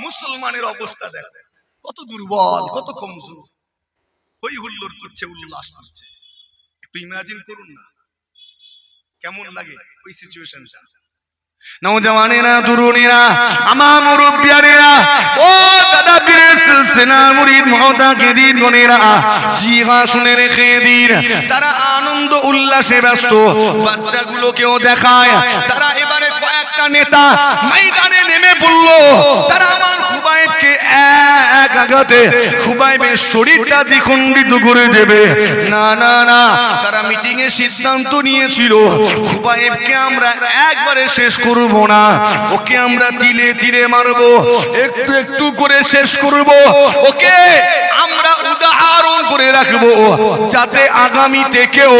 মুসলমানের অবস্থা কত দুর্বল, কত হই হুল্লোড় করছে, উল্লাস করছে। একটু ইমাজিন করুন না। কেমন লাগে ওই সিচুয়েশনটা নওজওয়ানেরা তরুণীরা আমার মুরব্বিয়ারেরা ও দাদা পীরের সিলসিলা মুরিদ মুতাকিদিন গনেরা জি হ্যাঁ শুনে রেখে দিন। তারা আনন্দ উল্লাসে ব্যস্ত, বাচ্চাগুলোকেও দেখায়। তারা এবারে কয়েকটা নেতা ময়দানে নেমে পড়ল। তারা আমার খুবাইবকে এক আঘাতে খুবাইবের শরীরটা দ্বিখণ্ডিত করে দেবে। না না না, তারা মিটিং এ সিদ্ধান্ত নিয়েছিল। খুবাইবকে আমরা একবারে শেষ করব না। ওকে আমরা তিলে তিলে মারব, একটু একটু করে শেষ করব। ওকে আমরা উদাহরণ করে রাখব, যাতে আগামীতে কেউ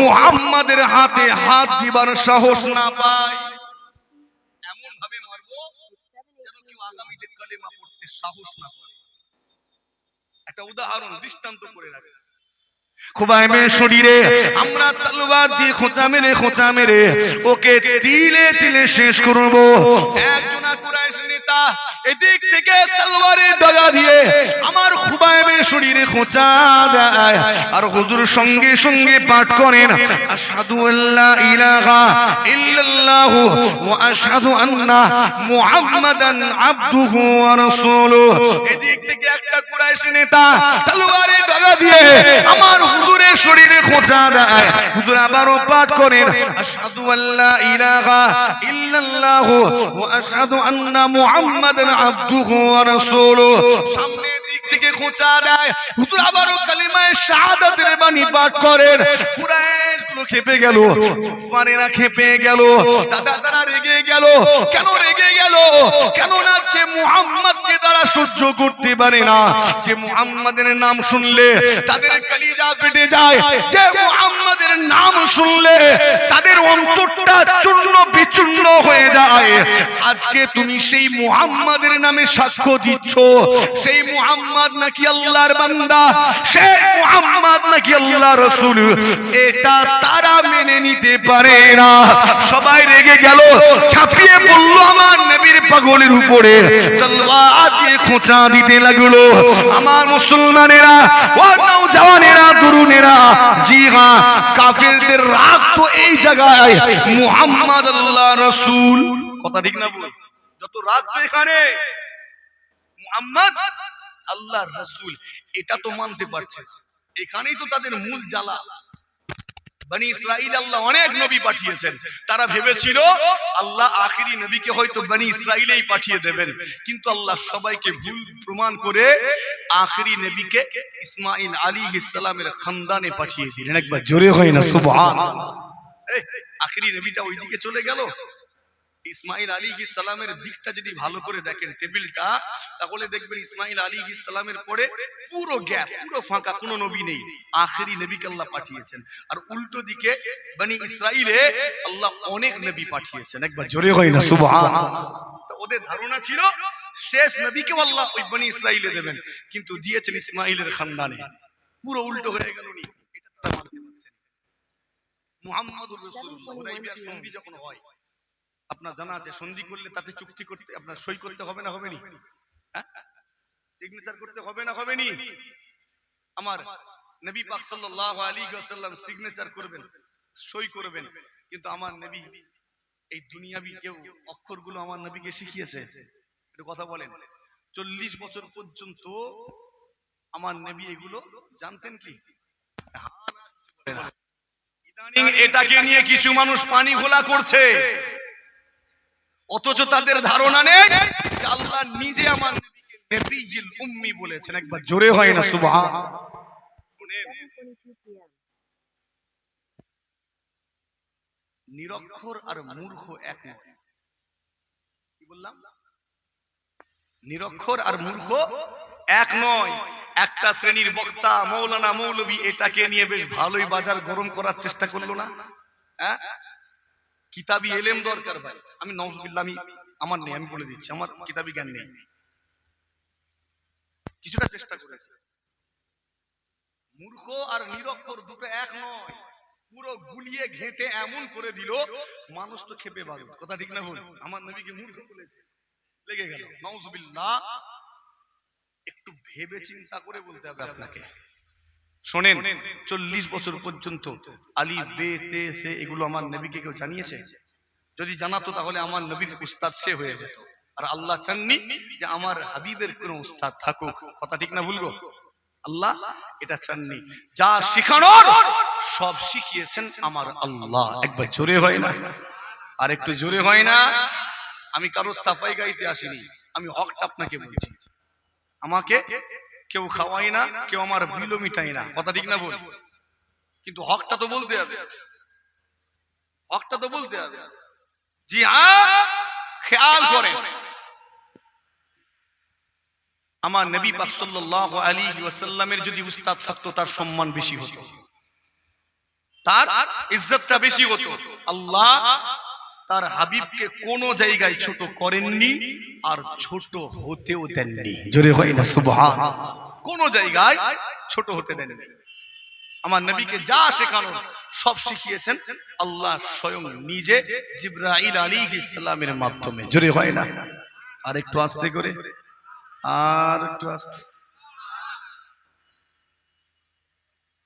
মুহাম্মাদের হাতে হাত দিবার সাহস না পায় এমন ভাবে মারবো যেন কেউ আগামীতে কালেমা পড়তে সাহস না করে। একটা উদাহরণ দৃষ্টান্ত করে রাখবে খুবাইবের শরীরে, আমরা তলোয়ার দিয়ে খোঁচা মেরে খোঁচা মেরে, ওকে শেষ করব। একজনা কুরাইশ নেতা এদিক থেকে তলোয়ারের ডগা দিয়ে আমার শরীরে খোঁচা দেয় আর হুজুর সঙ্গে সঙ্গে পাঠ করেন, আশহাদু আল্লা ইলাহা ইল্লাল্লাহু ওয়া আশহাদু আন্না মুহাম্মাদান আবদুহু ওয়া রাসূলুহু। এদিক থেকে একটা কুরাইশ নেতা তলোয়ারের ডগা দিয়ে, আমার হুজুরের শরীরে খোঁচা দেয়। হুজুর আবারও পাঠ করেন। আশহাদু আল্লা ইলাহা ইল্লাল্লাহু ওয়া আশহাদু আন্না মুহাম্মাদান আবদুহু ওয়া রাসূলুহু। সামনে দিক থেকে খোঁচা দেয়। হুজুর আবারও কালিমায়ে শাহাদাতের বাণী পাঠ করেন। কুরাইশগুলো খেপে গেল। কুফারেরা খেপে গেল। দাদা তারা রেগে গেল। কেন রেগে গেল? কেন না যে মুহাম্মদকে তারা সহ্য করতে পারে না? যে মুহাম্মাদের নাম শুনলে তাদের কলিজা ফেটে যায় যে মুহাম্মাদের নাম শুনলে তাদের অন্তরটা চূর্ণ বিচূর্ণ হয়ে যায়। আজকে তুমি সেই মুহাম্মাদের নামে সাক্ষ্য দিচ্ছ। সেই মুহাম্মদ নাকি আল্লাহর বান্দা? সেই মুহাম্মদ নাকি আল্লাহ রসুল? এটা তারা মেনে নিতে পারে না। সবাই রেগে গেল ছাপিয়ে পড়ল আমার নবীর পাগলের উপরে খোঁচা দিতে লাগল। আমার মুসলমানেরা তরুণেরা জি হ্যাঁ রাগ তো এই জায়গায়। মুহাম্মদ আল্লাহ কথা ঠিক না বল যত রাগ তো এখানে। মুহাম্মদ আল্লাহ রসুল, এটা তো মানতে পারছে এখানেই তো তাদের মূল জ্বালা। বনি ইসরাইল আল্লাহ অনেক নবী পাঠিয়েছেন। তারা ভেবেছিল আল্লাহ আখিরি নবীকে হয়তো বনি ইসরাইলেই পাঠিয়ে দেবেন। কিন্তু আল্লাহ সবাইকে ভুল প্রমাণ করে আখিরি নবীকে ইসমাইল আলী ইসলামের খানদানে পাঠিয়ে দিলেন। একবার জোরে হয় না সুবহান। আখিরি নবীটা ওইদিকে চলে গেল। ইসমাইল আলী ইসলামের দিকটা যদি ভালো করে দেখেন টেবিলটা, তাহলে দেখবেন ইসমাইল আলী ইসলামের পরে পুরো গ্যাপ, পুরো ফাঁকা, কোনো নবী নেই। আখেরি নবীকে আল্লাহ পাঠিয়েছেন। আর উল্টো দিকে বনি ইসরাইলে আল্লাহ অনেক নবী পাঠিয়েছেন। একবার জোরে হয় না তো ওদের ধারণা ছিল, শেষ নবীকে আল্লাহ ওই বনি ইসরাইলে দেবেন, কিন্তু দিয়েছেন ইসমাইলের খানদানে। পুরো উল্টো হয়ে গেল নি এটা তারা মানতে পারছে না। মুহাম্মদুর যখন হয় আপনার জানা আছে সন্ধি করলে তাতে চুক্তি করতে আপনার সই করতে হবে না হবে নি? সিগনেচার করতে হবে না হবে নি? আমার নবী পাক সাল্লাল্লাহু আলাইহি ওয়াসাল্লাম সিগনেচার করবেন সই করবেন। কিন্তু আমার নবী এই দুনিয়াবি কেউ অক্ষরগুলো আমার নবীকে শিখিয়েছে। একটু কথা বলেন। চল্লিশ বছর পর্যন্ত আমার নবী এগুলো জানতেন কি? ইদানিং এটাকে নিয়ে কিছু মানুষ পানি ঘোলা করছে। অথচ তাদের ধারণা নেই আল্লাহ নিজে আমার উম্মি বলেছেন। একবার জোরে হয় না, সুবহান। শুনেন। 7:22 p.m. নিরক্ষর আর মূর্খ এক কি বললাম? নিরক্ষর আর মূর্খ এক নয়। একটা শ্রেণির বক্তা, মৌলানা মৌলবী এটাকে নিয়ে বেশ ভালোই বাজার গরম করার চেষ্টা করল না? হ্যাঁ? কিতাবি এলেম দরকার ভাই। আমি নজবিল্লা আমি আমার নেই, আমি বলে দিচ্ছি, আমার কিতাবি জ্ঞান নেই। কিছুটা চেষ্টা করেছে মূর্খ আর নিরক্ষর দুটো এক নয়। পুরো গুলিয়ে ঘেঁটে এমন করে দিল, মানুষ তো খেপে বারুদ কথা ঠিক না বল আমার নবীকে মূর্খ বলেছে। লেগে গেল। নাউজুবিল্লাহ একটু ভেবে চিন্তা করে বলতে হবে আপনাকে। শোনেন চল্লিশ বছর পর্যন্ত আলী বে তে সে এগুলো আমার নবীকে কেউ জানিয়েছে? যদি জানাতো তাহলে আমার নবীর উস্তাদ সে হয়ে যেত। আর আল্লাহ চাননি যে আমার হাবিবের কোন উস্তাদ থাকুক। কথা ঠিক না বলব আল্লাহ এটা চাননি। যা শিখানোর সব শিখিয়েছেন আমার আল্লাহ। একবার জোরে হয় না? আর একটু জোরে হয় না? আমি কারোর সাফাই গাইতে আসিনি। আমি হকটা আপনাকে বলছি। আমাকে কেউ খাওয়াই না, কেউ আমার বিলও মিটাই না। কথা ঠিক না বল কিন্তু হকটা তো বলতে হবে। হকটা তো বলতে হবে। জি হ্যাঁ খেয়াল করেন আমার নবী পাক সাল্লাল্লাহু আলাইহি ওয়াসাল্লামের যদি উস্তাদ থাকতো, তার সম্মান বেশি হতো। তার ইজ্জতটা বেশি হতো। আল্লাহ তার হাবিবকে কোনো জায়গায় ছোট করেননি আর ছোট হতেও দেননি। জোরে হয় না সুবহান। কোন জায়গায় ছোট হতে দেননি। আমার নবীকে যা শেখানো সব শিখিয়েছেন আল্লাহ স্বয়ং নিজে জিব্রাইল আলাইহিস সালামের মাধ্যমে। জোরে হয় না। আর একটু আস্তে করে। আর একটু আস্তে।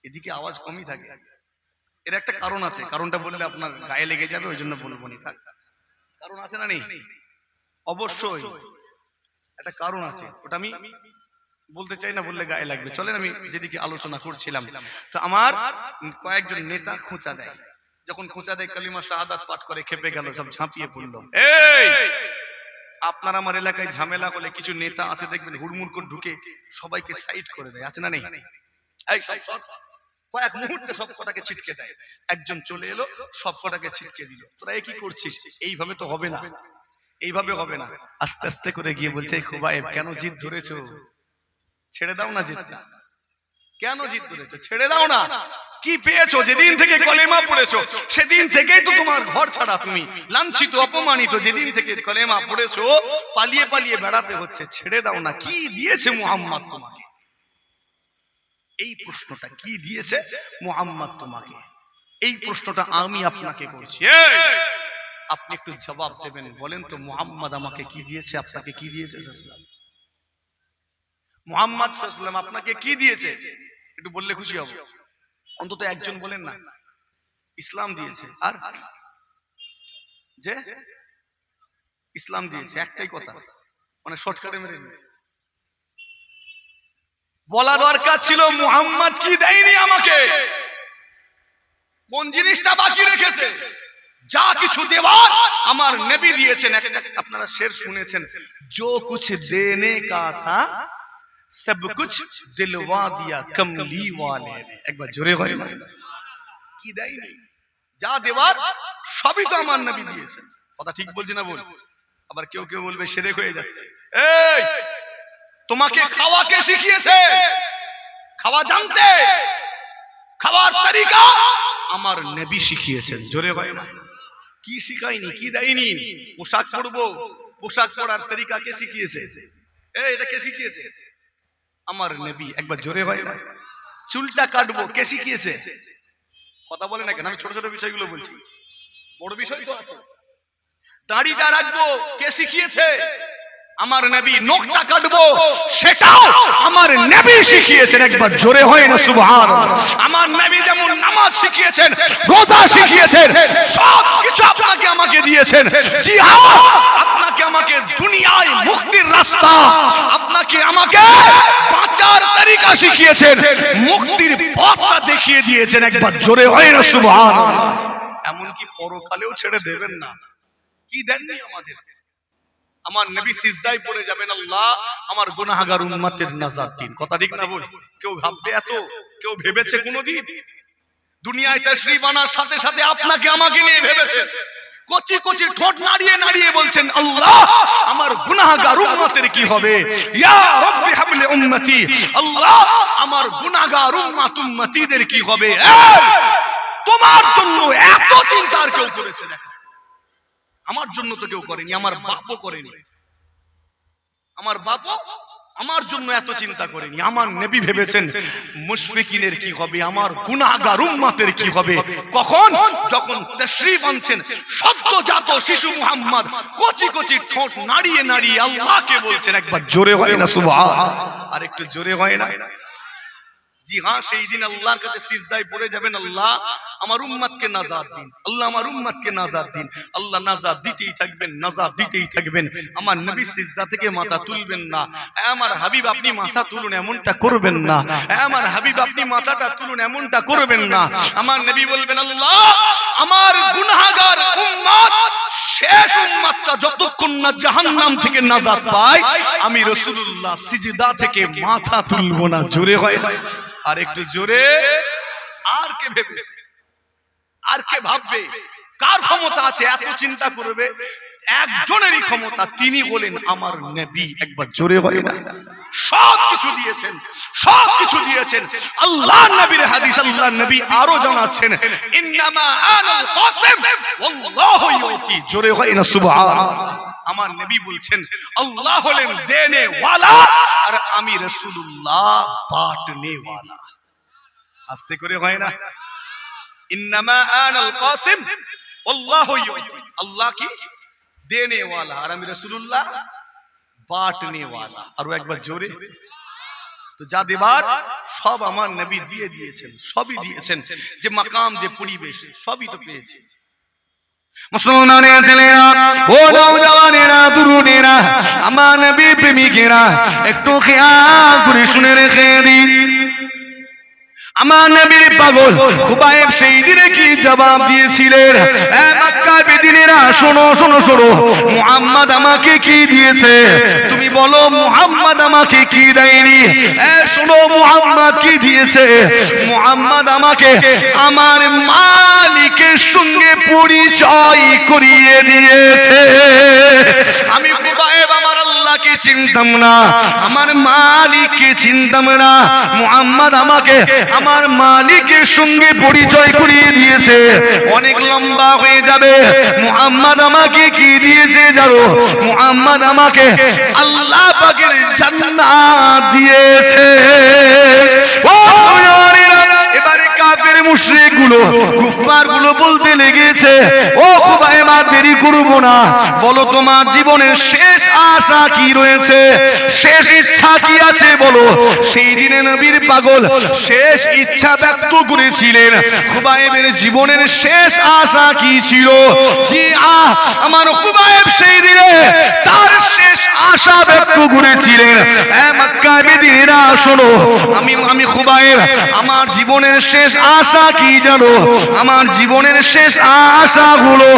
এদিকে আওয়াজ কমই থাকে। এর একটা কারণ আছে। কারণটা বললে আপনার গায়ে লেগে যাবে, ওই জন্য বলব নি। কারণ আছে না নেই? অবশ্যই। একটা কারণ আছে। ওটা আমি বলতে চাই না, বললে গায়ে লাগবে। চলেন আমি যেদিকে আলোচনা করছিলাম। তো আমার কয়েকজন নেতা খোঁচা দেয়। যখন খোঁচা দেয়, কালিমা শাহাদাত পাঠ করে, খেপে গেল, সব ঝাঁপিয়ে পড়ল। এই! আপনার আমার এলাকায় ঝামেলা হলে কিছু নেতা আছে, দেখবেন হুড়মুড় করে ঢুকে সবাইকে সাইড করে দেয়। আছে না নেই? এই সব কয়েক মুহূর্তে সব কটাকে ছিটকে দেয়। একজন চলে এলো, সব কটাকে ছিটকে দিল। তোরা কি করছিস? এইভাবে তো হবে না। এইভাবে হবে না। আস্তে আস্তে করে গিয়ে বলছে খুবাইব, কেন জিদ ধরেছো? ছেড়ে দাও না জিদ কেন জিদ ধরেছো? ছেড়ে দাও না। কি পেয়েছ? যেদিন থেকে কলেমা পড়েছো, সেদিন থেকেই তো তোমার ঘর ছাড়া তুমি। লাঞ্ছিত, অপমানিত, যেদিন থেকে কলেমা পড়েছো, পালিয়ে পালিয়ে বেড়াতে হচ্ছে। ছেড়ে দাও না। কি দিয়েছে মুহাম্মদ তোমাকে? এই প্রশ্নটা কি দিয়েছে? মুহাম্মদ তোমাকে। এই প্রশ্নটা আমি আপনাকে করছি। আপনি একটু জবাব দেবেন, বলেন তো মুহাম্মদ আমাকে কি দিয়েছে, আপনাকে কি দিয়েছে? মুহাম্মদ আপনাকে কি দিয়েছে? একটু বললে খুশি হব। অন্তত একজন বলেন না। ইসলাম দিয়েছে। আর? যে? ইসলাম দিয়েছে। একটাই কথা। মানে শর্টকাটে মেরে দিয়েছে। বলা দরকার ছিল মুহাম্মদ কি দেয়নি আমাকে কোন জিনিসটা বাকি রেখেছে যা কিছু দেওয়ার আমার নবী দিয়েছেন একটা আপনারা শের শুনেছেন जो कुछ देने का था सब कुछ दिलवा दिया कमली वाले ने একবার জোরে হয় না কি দেয়নি যা দেওয়ার সবই তো আমার নবী দিয়েছেন কথা ঠিক বলছি না বল আবার কেউ কেউ বলবে সেরেক হয়ে যাচ্ছে এই তোমাকে খাওয়া কে শিখিয়েছে। খাওয়া জানতে। খাওয়ার তরিকা আমার নবী শিখিয়েছেন। জোরে হয় না। কি শিখায়নি কি দেয়নি? পোশাক পরবো। পোশাক পরার তরিকা কে শিখিয়েছে? এটা কে শিখিয়েছে? আমার নবী। একবার জোরে হয় না। চুলটা কাটবো। কে শিখিয়েছে? কথা বলে না কেন? আমি ছোট ছোট বিষয়গুলো বলছি। বড় বিষয় তো আছে। দাড়িটা রাখব। কে শিখিয়েছে? আমার নবী নখটা কাটবো সেটাও আমার নবী শিখিয়েছেন। একবার জোরে হয় না সুবহান আমার নবী যেমন নামাজ শিখিয়েছেন রোজা শিখিয়েছেন। সব কিছু আপনাকে আমাকে দিয়েছেন। জিহাদ আপনাকে আমাকে দুনিয়ায় মুক্তির রাস্তা আপনাকে আমাকে বাঁচার তরিকা শিখিয়েছেন। মুক্তির পথটা দেখিয়ে দিয়েছেন একবার জোরে হয় না সুবহান এমনকি পরকালেও ছেড়ে দেবেন না। কি দেননি আমাদের আমার নবী সিজদায় পড়ে যাবেন আল্লাহ, আমার গুনাহগার উম্মতের নাজাত দিন। কথা ঠিক না বল কেউ ভাববে এত? কেউ ভেবেছে কোনোদিন? দুনিয়ায় তাশরীফ আনার সাথে সাথে আপনাকে আমাকে নিয়ে ভেবেছে। কচি কচি ঠোঁট নাড়িয়ে নাড়িয়ে বলছেন, আল্লাহ, আমার গুনাহগার উম্মতের কি হবে? ইয়া রাব্বি হাবলি উম্মতি, আল্লাহ, আমার গুনাহগার উম্মত উম্মতিদের কি হবে! তোমার জন্য এত চিন্তা আর কেউ করেছে, দেখো। আমার জন্য তো কেউ করেনি, আমার বাপও করেনি। আমার বাপও আমার জন্য এত চিন্তা করেনি। আমার নবী ভেবেছেন, মুশফিকিনের কি হবে? আমার গুনাহগার উম্মতের কি হবে? কখন? যখন তশরিফ আনছেন, সদ্যজাত শিশু মুহাম্মদ কচি কচি ঠোঁট নাড়িয়ে নাড়িয়ে আল্লাহকে বলছেন, একবার জোরে হয় না, সুবহান। আর একটু জোরে হয় না। জি হ্যাঁ সেই দিন আল্লাহর কাছে সিজদায় পড়ে যাবেন আল্লাহ। আমার উম্মতকে নাজাত দিন। আল্লাহ আমার উম্মতকে নাজাত দিন। আল্লাহ নাজাত দিতেই থাকবেন নাজাত দিতেই থাকবেন। আমার নবী সিজদা থেকে মাথা তুলবেন না। আমার হাবিব, আপনি মাথা তুলুন, এমনটা করবেন না। আমার হাবিব, আপনি মাথাটা তুলুন, এমনটা করবেন না। আমার নবী বলবেন, আল্লাহ, আমার গুনাহগার উম্মত শেষ উম্মতটা যতক্ষণ না জাহান্নাম থেকে নাজাত পায়, আমি রাসূলুল্লাহ সিজদা থেকে মাথা তুলবো না। জোরে হয় আর একটু জোরে, আর কে ভেবেছে? আর কে ভাববে? কার ক্ষমতা আছে? এত চিন্তা করবে। একজনেরই ক্ষমতা তিনি বলেন আমার নবী। একবার জোরে হয় না। সব কিছু দিয়েছেন, সব কিছু দিয়েছেন। আল্লাহ নবীর হাদিস, আল্লাহ নবী আরও জানাচ্ছেন, ইন্নামা আনাল কাসিম ওয়াল্লাহু ইউতি। জোরে হয় না, সুবহান। আমার নবী বলছেন আল্লাহ হলেন দেনে ওয়ালা আর আমি রাসূলুল্লাহ বাটনে ওয়ালা আস্তে করে হয় না? ইন্নামা আনাল কাসিম আল্লাহ আল্লাহ কি? দেনে ওয়ালা আর আমি রাসূলুল্লাহ বাটনে ওয়ালা আর একবার জোরে। তো যা দেবার সব আমার নবী দিয়ে দিয়েছেন সবই দিয়েছেন। যে মাকাম যে পরিবেশ সবই তো পেয়েছে। মুসলমানের ছেলেরা ও তরুণেরা, আমার নবী প্রেমিকেরা, একটু খেয়াল করে শুনে রেখে দিন। আমার নবীর পাগল খুবাইব সেই দিনে কি জবাব দিয়েছিলেন? শোনো শোনো আমাকে কি দিয়েছে? তুমি বলো, মুহাম্মদ আমাকে কি দেয়নি? শোনো, মুহাম্মদ কি দিয়েছে? মুহাম্মদ আমাকে আমার মালিকের সঙ্গে পরিচয় করিয়ে দিয়েছে। আমি আল্লাহকে চিনতাম না। আমার মালিককে চিনতাম না। মুহাম্মদ আমাকে, আমার মালিকের সঙ্গে পরিচয় করিয়ে দিয়েছে। অনেক লম্বা হয়ে যাবে। মুহাম্মদ আমাকে কি দিয়েছে জানো? মুহাম্মদ আমাকে আল্লাহ পাকের জান্নাত দিয়েছে। ও কাফের মুশরিকগুলো কুফারগুলো বলতে লেগেছে, ও খুবাই মা দেরি করব না। বলো তোমার জীবনের শেষ আশা কি রয়েছে? শেষ ইচ্ছা কি আছে বলো? সেই দিনে নবীর পাগল শেষ ইচ্ছা ব্যক্ত করেছিলেন। খুবাইবের জীবনের শেষ আশা কি ছিল? জি, আহ, আমার খুবাইব সেই দিনে তার শেষ আশা ব্যক্ত করেছিলেন। আমার জীবনের শেষ আশা কি জানো? আমার জীবনের শেষ আশা হলো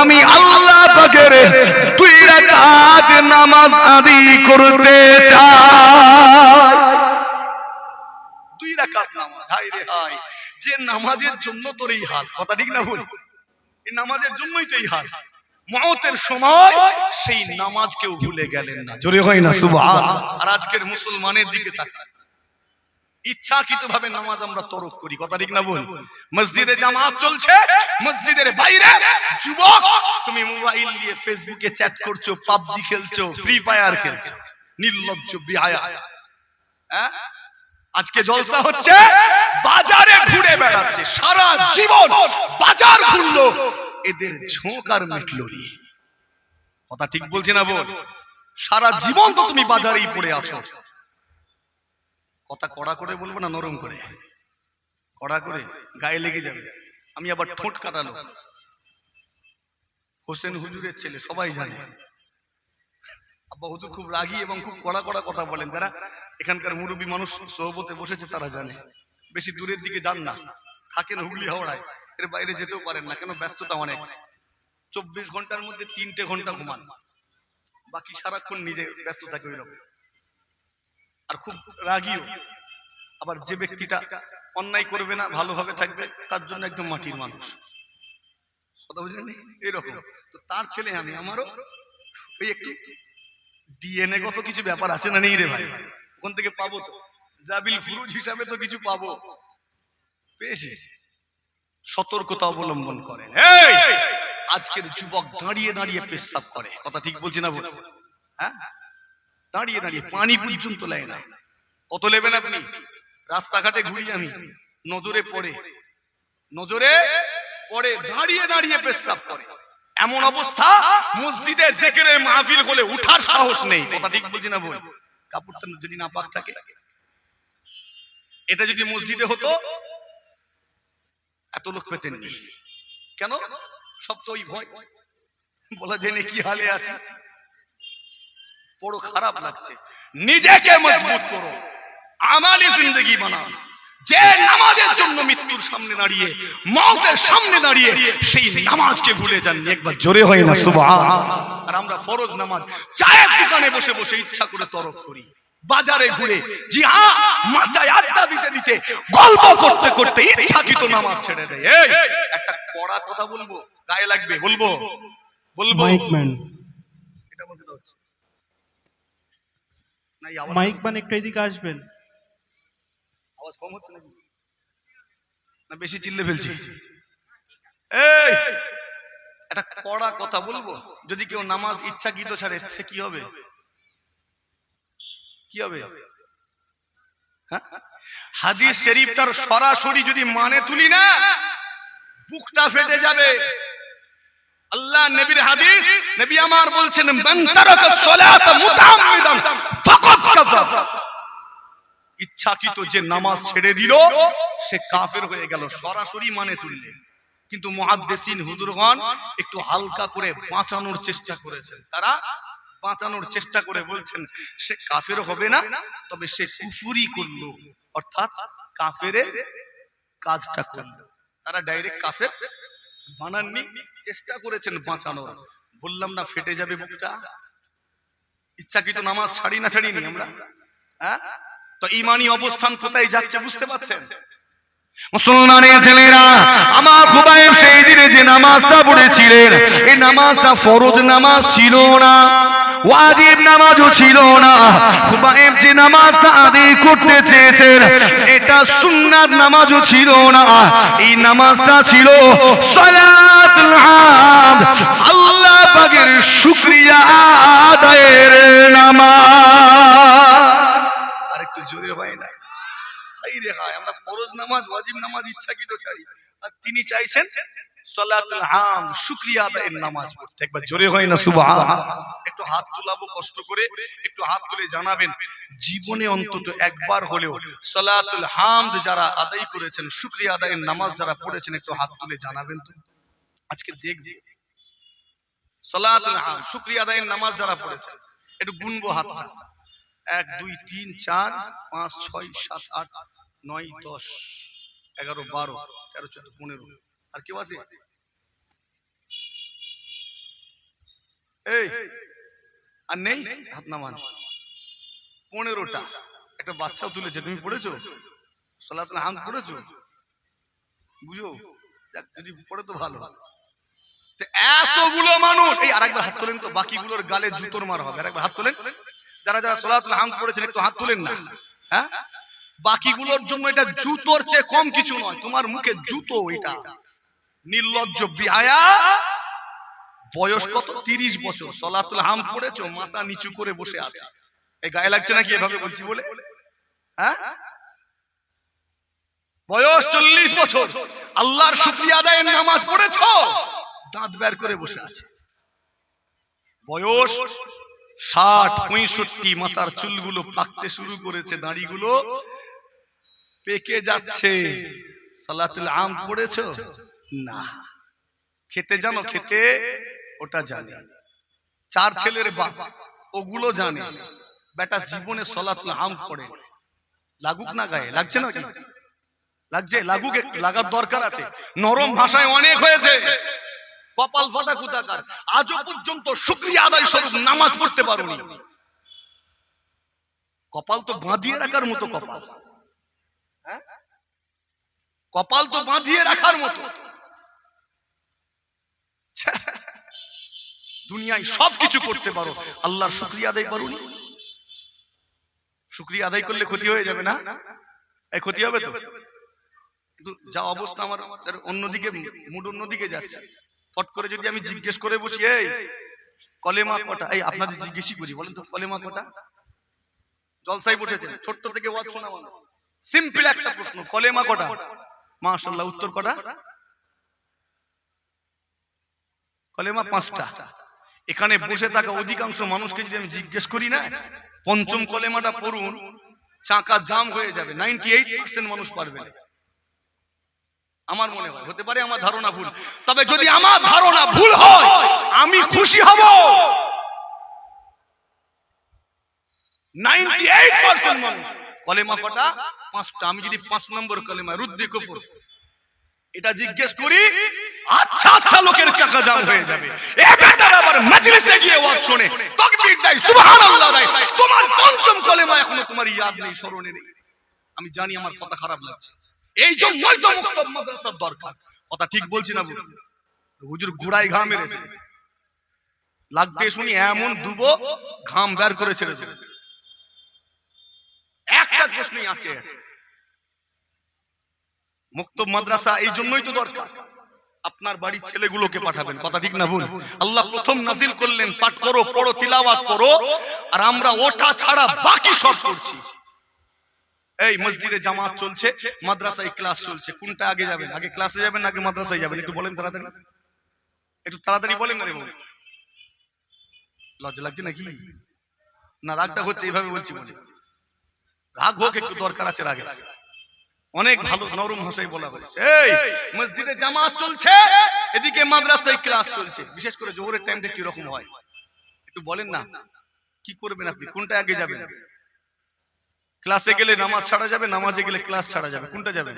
আমি আল্লাহ রাকাত নামাজ আদি করতে যে নামাজের জন্য তোর এই হাল। কথা ঠিক না ভুল? এই নামাজের জন্যই তো এই হাল। মতের সময় সেই নামাজ কেউ ভুলে গেলেন না। জোরে হয় না আর আজকের মুসলমানের দিকে তাকান। ইচ্ছাকৃত ভাবে নামাজ আমরা তরক করি কথা ঠিক না বল মসজিদে জামাত চলছে মসজিদের বাইরে যুবক তুমি মোবাইল নিয়ে ফেসবুকে চ্যাট করছ পাবজি খেলছো ফ্রি ফায়ার খেলছো নির্লজ্জ বিহায়া। হ্যাঁ? আজকে জলসা হচ্ছে বাজারে ঘুরে বেড়াচ্ছে সারা জীবন বাজার ঘুরলো এদের ঝোঁক আর মিটলো। কথা ঠিক বলছি না বল? সারা জীবন তো তুমি বাজারেই পড়ে আছো। কথা কড়া করে বলব না নরম করে? কড়া করে গায়ে লেগে যাবে। আমি আবার ঠোঁট কাটালো। হোসেন হুজুরের ছেলে সবাই জানে। আব্বা হুজুর খুব রাগী এবং খুব কড়া কড়া কথা বলেন। যারা এখানকার মুরব্বী মানুষ সহবতে বসেছে তারা জানে। বেশি দূরের দিকে যান না। থাকেন হুগলি হাওড়ায়। এর বাইরে যেতেও পারেন না, কেন ব্যস্ততা অনেক। চব্বিশ ঘণ্টার মধ্যে তিনটে ঘণ্টা ঘুমান। বাকি সারাক্ষণ নিজে ব্যস্ত থাকে আর খুব রাগীও আবার যে ব্যক্তিটা অন্যায় করবে না, ভালোভাবে থাকবে, তার জন্য একদম মাটির মানুষ। কথা বুঝলেন এরকম। তো তার ছেলে আমি, আমারও ওই একটু ডিএনএ গত কিছু ব্যাপার আছে না নেই রে ভাই? ওখান থেকে পাবো তো। জাবিল ফুরুজ হিসাবে তো কিছু পাবো। পেয়েছি সতর্কতা অবলম্বন করেন। আজকের যুবক দাঁড়িয়ে দাঁড়িয়ে পেশাব করে। কথা ঠিক বলছি না হ্যাঁ? দাঁড়িয়ে দাঁড়িয়ে পানি পর্যন্ত নেয় না। কত নেবেন আপনি? রাস্তাঘাটে ঘুরি আমি। নজরে পড়ে। নজরে পড়ে দাঁড়িয়ে দাঁড়িয়ে পেশাব করে। এমন অবস্থা মসজিদে জেকেরে মাহফিল হলে উঠার সাহস নেই। কথা ঠিক বলছি না বল কাপড়টা যদি না পাক থাকে। এটা যদি মসজিদে হতো এত লোক পেতেন নি কেন? সব তো ওই ভয়। বলা জেনে কি হালে আছে। বড় খারাপ লাগছে। নিজেকে মজবুত করো। আমালি জিন্দগি বানাও। যে নামাজের জন্য মৃত্যুর সামনে দাঁড়িয়ে মৌতের সামনে দাঁড়িয়ে সেই নামাজকে ভুলে যান একবার জোরে হয় না সুবহান আর আমরা ফরজ নামাজ চায়ের দোকানে বসে বসে ইচ্ছা করে তরক করি। বাজারে ঘুরে জি হ্যাঁ মাথায় আড্ডা দিতে দিতে গল্প করতে করতে ইচ্ছাকৃত নামাজ ছেড়ে দেয়। এই একটা কড়া কথা বলব গায়ে লাগবে বলব বলব। Mic man. এটা বলতে দাও। না, আওয়াজ মাইক ম্যান একটু এদিকে আসবেন। আওয়াজ কম হচ্ছে নাকি? না বেশি চিল্লে ফেলছি। এই একটা কড়া কথা বলব। যদি কেউ নামাজ ইচ্ছাকৃত ছাড়ে সে কি হবে? কি হবে? হ্যাঁ? হাদিস শরীফ তার সরাসরি যদি মানে তুলি না বুকটা ফেটে যাবে। আল্লাহ নবীর হাদিস নবী আমার বলছেন মান তারাকা সালাত মুতাআম্মিদান ফাকাদ কাযাব ইচ্ছাকৃত যে নামাজ ছেড়ে দিল সে কাফের হয়ে গেল সরাসরি মানে তুললে কিন্তু মহাদ্দেসিন হুজুরগণ একটু হালকা করে বাঁচানোর চেষ্টা করেছেন। তারা বাঁচানোর চেষ্টা করে বলছেন, সে কাফের হবে না, তবে সে কুফুরি করল। অর্থাৎ কাফেরের কাজটা করল। তারা ডাইরেক্ট কাফের বানাননি, চেষ্টা করেছেন বাঁচানোর। বললাম না, ফেটে যাবে বুকটা। ইচ্ছাকৃত নামাজ ছাড়ি না ছাড়িনি আমরা। হ্যাঁ? তো ইমানি অবস্থান কোথায় যাচ্ছে বুঝতে পারছেন? মুসলমানের ছেলেরা, আমার খুবাইব সেই দিনে যে নামাজটা পড়েছিলেন, এই নামাজটা ফরজ নামাজ ছিল না। ওয়াজিব নামাজও ছিল না। খুবাইব যে নামাজটা আদায় করতে চেয়েছেন, এটা সুন্নাত নামাজও ছিল না। এই নামাজটা ছিল সালাতুল হামদ আল্লাহ পাকের শুকরিয়া আদায়ের নামাজ। আরেকটু জোরে হয় না? আমরা ফরজ নামাজ, ওয়াজিব নামাজ, ইচ্ছাকৃত ছাড়ি। আর তিনি চাইছেন সালাতুল শুকরিয়া আদায়ের নামাজ পড়তে। একবার জোরে হয় না, সুবহান। একটু হাত কষ্ট করে একটু হাত তুলে জানাবেন। জীবনে অন্তত একবার হলেও সালাতুল হামদ যারা আদায় করেছেন, শুকরিয়া আদায়ের নামাজ যারা পড়েছেন, একটু হাত তুলে জানাবেন তো। আজকে দেখবে। সালাতুল হাম, শুকরিয়া আদায়ের নামাজ যারা পড়েছেন, একটু গুনবো হাতটা। এক, দুই, তিন, চার, পাঁচ, ছয়, সাত, আট, নয়, দশ, এগারো, বারো, তেরো, চোদ্দ, পনেরো। আর কেউ আছে? এই, আর নেই? হাত নামান। পনেরোটা। একটা বাচ্চাও তুলেছে। তুমি পড়েছো? সালাতুল হাম পড়েছো? বুঝো? যদি পড়ে তো ভালো। এতগুলো মানুষ এই আরেকবার হাত তোলেন তো, বাকিগুলোর গালে জুতোর মার হবে। আরেকবার হাত তোলেন। যারা যারা সোলাতুল হাম করেছেন একটু হাত তোলেন না। হ্যাঁ? বাকিগুলোর জন্য এটা জুতোর চেয়ে কম কিছু নয়। তোমার মুখে জুতো এটা। নির্লজ্জ বিহায়া। বয়স কত? তিরিশ বছর। সলাতুল হাম পড়েছো, মাথা নিচু করে বসে আছে। এই গায়ে লাগছে নাকি এভাবে বলছি বলে? হ্যাঁ? বয়স চল্লিশ বছর। আল্লাহর শুক্রিয়া আদায়ের নামাজ পড়েছো? দাঁত বের করে বসে আছে। বয়স ষাট পঁয়ষট্টি মাথার চুলগুলো পাকতে শুরু করেছে, দাড়িগুলো পেকে যাচ্ছে। সালাতুল আম পড়েছো? না। খেতে জানো, খেতে ওটা জানে। চার ছেলের বাপ, ওগুলো জানে। বেটা জীবনে সলাতুল আম পড়ে। লাগুক না গায়ে? লাগছে না লাগছে? লাগুক লাগার দরকার আছে। নরম ভাষায় অনেক হয়েছে। কপাল ফাটা কুতাকার আজও পর্যন্ত শুক্রিয়া আদায় স্বরূপ নামাজ পড়তে পারোনি। কপাল তো বাঁধিয়ে রাখার মতো কপাল? কপাল তো বাঁধিয়ে রাখার মতো। দুনিয়ায় সব কিছু করতে পারো। আল্লাহর শুক্রিয়া আদায় পারোনি। শুক্রিয়া আদায় করলে ক্ষতি হয়ে যাবে না? এই ক্ষতি হবে তো? যা অবস্থা আমার, অন্যদিকে, মুড অন্যদিকে যাচ্ছে। ফট করে যদি আমি জিজ্ঞেস করে বসি, এই, কলেমা কটা? এই, আপনাদের জিজ্ঞেসই করি, বলেন তো, কলেমা কটা? জলসাই বসেছেন ছোট্ট থেকে ওয়াজ শোনা মানে সিম্পল একটা প্রশ্ন, কলেমা কটা? মাশাআল্লাহ, উত্তর কটা? কলেমা পাঁচটা। এখানে বসে থাকা অধিকাংশ মানুষকে যদি আমি জিজ্ঞেস করি না, পঞ্চম কলেমাটা পড়ুন, চাকা জাম হয়ে যাবে নাইনটি এইট পার্সেন্ট মানুষ পারবে না। আমার মনে হয় হতে পারে আমার ধারণা ভুল। তবে যদি আমার ধারণা ভুল হয় আমি খুশি হব। নাইনটি এইট পার্সেন্ট মানুষ কলেমা কটা পাঁচটা আমি যদি পাঁচ নম্বর কলেমা রুদ্দি কপুর। এটা জিজ্ঞেস করি আচ্ছা আচ্ছা লোকের চাকা জাম হয়ে যাবে। এ বেটার আবার মজলিসে গিয়ে ওয়াজ শুনে। তাকবীর দেয় সুবহানাল্লাহ দেয়। তোমার পঞ্চম কলেমা এখনও তোমার ইয়াদ নেই স্মরণে নেই। আমি জানি আমার কথা খারাপ লাগছে। এই জন্যই তো মুক্তব মাদ্রাসার দরকার। কথা ঠিক বলছি না হুজুর গুড়াই ঘাম মেরেছে। লাগতে শুনি এমন দুবো ঘাম বের করে ছেড়েছে একটা প্রশ্নই আটকে গেছে। মুক্ত মাদ্রাসা এই জন্যই তো দরকার। আপনার বাড়ির ছেলেগুলোকে পাঠাবেন। কথা ঠিক না ভুল? আল্লাহ প্রথম নাজিল করলেন পাঠ করো পড়ো তিলাওয়াত করো আর আমরা ওটা ছাড়া বাকি সব করছি। এই মসজিদে জামাত চলছে, মাদ্রাসায় ক্লাস চলছে। কোনটা আগে যাবেন? আগে ক্লাসে যাবেন আগে মাদ্রাসায় যাবেন? একটু বলেন তাড়াতাড়ি। একটু তাড়াতাড়ি বলেন না রে লজ্জা লাগছে নাকি? না, রাগটা হচ্ছে, এইভাবে বলছি বলে। রাগ হোক, একটু দরকার আছে রাগে। অনেক ভালো, নরম ভাষায় বলা হয়েছে। এই, মসজিদে জামাত চলছে, এদিকে মাদ্রাসায় ক্লাস চলছে। বিশেষ করে জোহরের টাইমটা কি রকম হয়? একটু বলেন না। কি করবেন আপনি? কোনটা আগে যাবেন? ক্লাসে গেলে নামাজ ছাড়া যাবে নামাজে গেলে ক্লাস ছাড়া যাবে। কোনটা যাবে?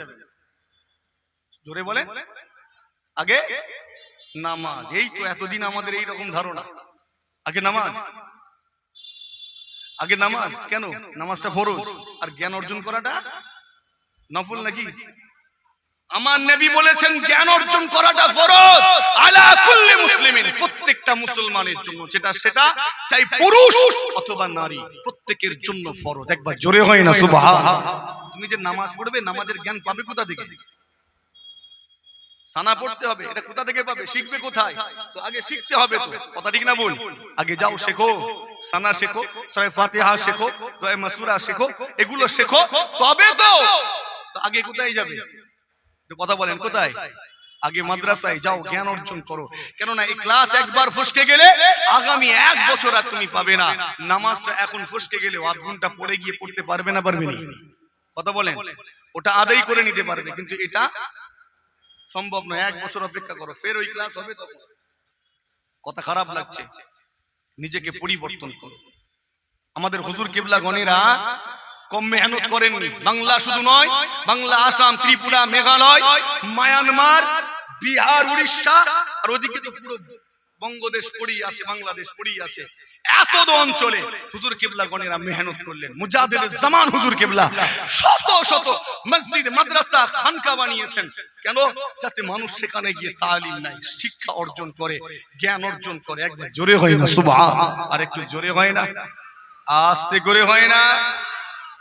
জোরে বলেন। আগে? নামাজ। এই তো এতদিন আমাদের এই রকম ধারণা। আগে নামাজ? আগে নামাজ? কেন? নামাজটা ফরজ। আর জ্ঞান অর্জন করাটা নফল নাকি? আমার নবী বলেছেন জ্ঞান অর্জন করাটা ফরজ। আলা প্রত্যেকটা মুসলমানের জন্য, যেটা সেটা চাই পুরুষ অথবা নারী, প্রত্যেকের জন্য ফরজ। একবার জোরে হয় না সুবহান তুমি যে নামাজ পড়বে, নামাজের জ্ঞান পাবে কোথা থেকে? সানা পড়তে হবে, এটা কোথা থেকে পাবে? শিখবে কোথায়? তো আগে শিখতে হবে তো। কথা ঠিক না বল আগে যাও, শেখো। সানা শেখো, সূরা ফাতিহা শেখো, দোয়া মাসুরা শেখো, এগুলো শেখো, তবে তো তো আগে কোথায় যাবে? কথা বলেন, কোথায়? আগে মাদ্রাসায় যাও জ্ঞান অর্জন করো। কেননা এই ক্লাস একবার ফসকে গেলে আগামী এক বছর আর তুমি পাবে না। নামাজটা এখন ফসকে গেলে আধ ঘণ্টা পড়ে গিয়ে পড়তে পারবে না পারবে না? কথা বলেন? ওটা আদায় করে নিতে পারবে কিন্তু এটা সম্ভব নয়। এক বছর অপেক্ষা করো। ফের ওই ক্লাস হবে তখন কথা খারাপ লাগছে। নিজেকে পরিবর্তন করো। আমাদের হুজুর কেবলা গণেরা কম মেহনত করেননি। বাংলা শুধু নয় বাংলা আসাম ত্রিপুরা মেঘালয় মায়ানমার বিহার, উড়িষ্যা, আর ওদিকে তো পুরো বঙ্গদেশ পড়েই আছে, বাংলাদেশ পড়েই আছে। এত অঞ্চলে হুজুর কেবলা গণেরা মেহনত করলেন। মুজাহিদ জামান হুজুর কেবলা। শত শত মসজিদ, মাদ্রাসা, খানকা বানিয়েছেন। কেন? যাতে মানুষ সেখানে গিয়ে তালিম নাই শিক্ষা অর্জন করে, জ্ঞান অর্জন করে। একবার জোরে হয় না, সুবহান। আর একটু জোরে হয় না। আস্তে করে হয় না।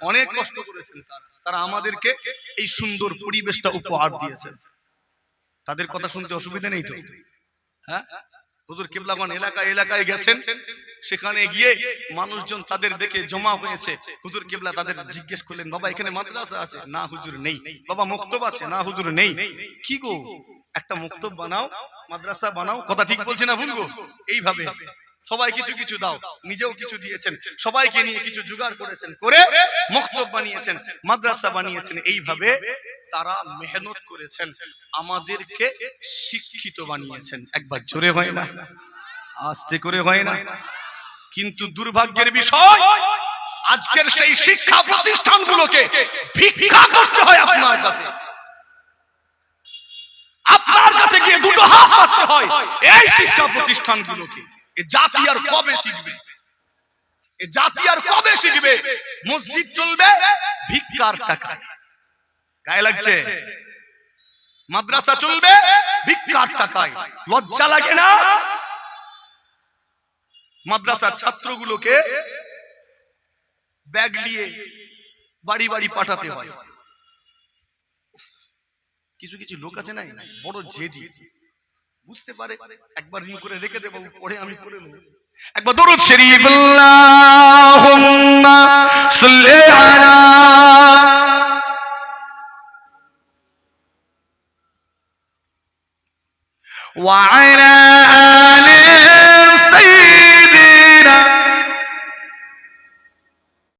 অনেক কষ্ট করেছেন তারা। তারা আমাদেরকে এই সুন্দর পরিবেশটা উপহার দিয়েছেন। তাদের কথা শুনতে অসুবিধা নেই তো? হ্যাঁ? হুজুর কেবলাগণ এলাকা এলাকায় গেছেন সেখানে গিয়ে মানুষজন তাদের দেখে জমা হয়েছে। হুজুর কেবলা তাদের জিজ্ঞেস করলেন বাবা এখানে মাদ্রাসা আছে? না হুজুর নেই। বাবা মুক্তব আছে? না হুজুর নেই। কি গো? একটা মুক্তব বানাও মাদ্রাসা বানাও কথা ঠিক বলছে না ভুলবো এইভাবে। সবাই কিছু কিছু দাও। নিজেও কিছু দিয়েছেন। সবাইকে নিয়ে কিছু জোগাড় করেছেন করে মক্তব বানিয়েছেন মাদ্রাসা বানিয়েছেন। এইভাবে তারা মেহনত করেছেন। আমাদেরকে শিক্ষিত বানিয়েছেন। একবার জোরে হয় না। আস্তে করে হয় না। কিন্তু দুর্ভাগ্যের বিষয় আজকের সেই শিক্ষা প্রতিষ্ঠানগুলোকে ভিক্ষা করতে হয় আপনার কাছে। আপনার কাছে গিয়ে দুটো হাত পাততে হয় এই শিক্ষা প্রতিষ্ঠানগুলোকে। এ জাতি আর কবে শিখবে? এ জাতি আর কবে শিখবে? মসজিদ চলবে ভিক্ষার টাকায়। গায়ে লাগছে? মাদ্রাসা চলবে ভিক্ষার টাকায়। লজ্জা লাগে না? মাদ্রাসার ছাত্রগুলোকে ব্যাগ নিয়ে বাড়ি বাড়ি পাঠাতে হয়। কিছু কিছু লোক আছে না বড় জেদি। বুঝতে পারে, একবার রিং করে রেখে দেবো, পরে আমি করে নেব। একবার দরুদ শরীফ, আল্লাহুম্মা সাল্লি